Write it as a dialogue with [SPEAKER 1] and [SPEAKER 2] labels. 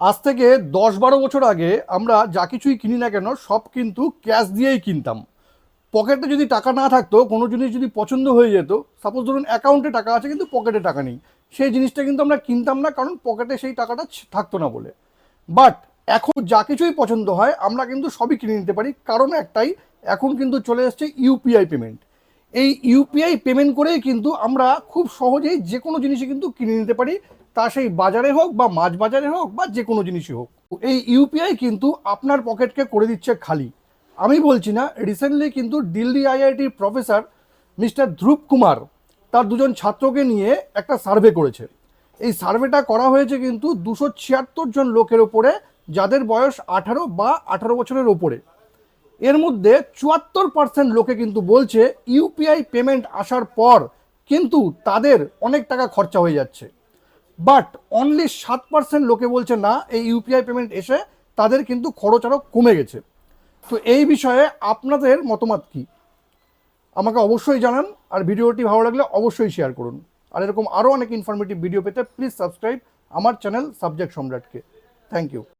[SPEAKER 1] আজ থেকে দশ বারো বছর আগে আমরা যা কিছুই কিনি না কেন, সব কিন্তু ক্যাশ দিয়েই কিনতাম। পকেটে যদি টাকা না থাকতো, কোনো জিনিস যদি পছন্দ হয়ে যেত সাপোজ ধরুন অ্যাকাউন্টে টাকা আছে কিন্তু পকেটে টাকা নেই। সেই জিনিসটা কিন্তু আমরা কিনতাম না কারণ পকেটে সেই টাকাটা থাকতো না বলে। বাট এখন যা কিছুই পছন্দ হয়, আমরা কিন্তু সবই কিনে নিতে পারি। কারণ একটাই, এখন কিন্তু চলে এসছে ইউপিআই পেমেন্ট এই ইউপিআই পেমেন্ট করেই কিন্তু আমরা খুব সহজেই যে কোনো জিনিসই কিন্তু কিনে নিতে পারি। তা সেই বাজারে হোক বা মাছ বাজারে হোক বা যে কোনো জিনিসই হোক। এই ইউপিআই কিন্তু আপনার পকেটকে করে দিচ্ছে খালি। আমি বলছি না রিসেন্টলি কিন্তু দিল্লি আইআইটির প্রফেসর মিস্টার ধ্রুব কুমার তার দুজন ছাত্রকে নিয়ে একটা সার্ভে করেছে। এই সার্ভেটা করা হয়েছে কিন্তু দুশো ছিয়াত্তর জন লোকের ওপরে, যাদের বয়স আঠারো বা আঠারো বছরের ওপরে। এর মধ্যে চুয়াত্তর পার্সেন্ট লোকে কিন্তু বলছে ইউপিআই পেমেন্ট আসার পর কিন্তু তাদের অনেক টাকা খরচা হয়ে যাচ্ছে। বাট অনলি সাত পার্সেন্ট লোকে বলছে না, এই ইউপিআই পেমেন্ট এসে তাদের কিন্তু খরচ আরও কমে গেছে। তো এই বিষয়ে আপনাদের মতামত কি? আমাকে অবশ্যই জানান, আর ভিডিওটি ভালো লাগলে অবশ্যই শেয়ার করুন। আর এরকম আরও অনেক ইনফরমেটিভ ভিডিও পেতে প্লিজ সাবস্ক্রাইব আমার চ্যানেল সাবজেক্ট সম্রাটকে। Thank you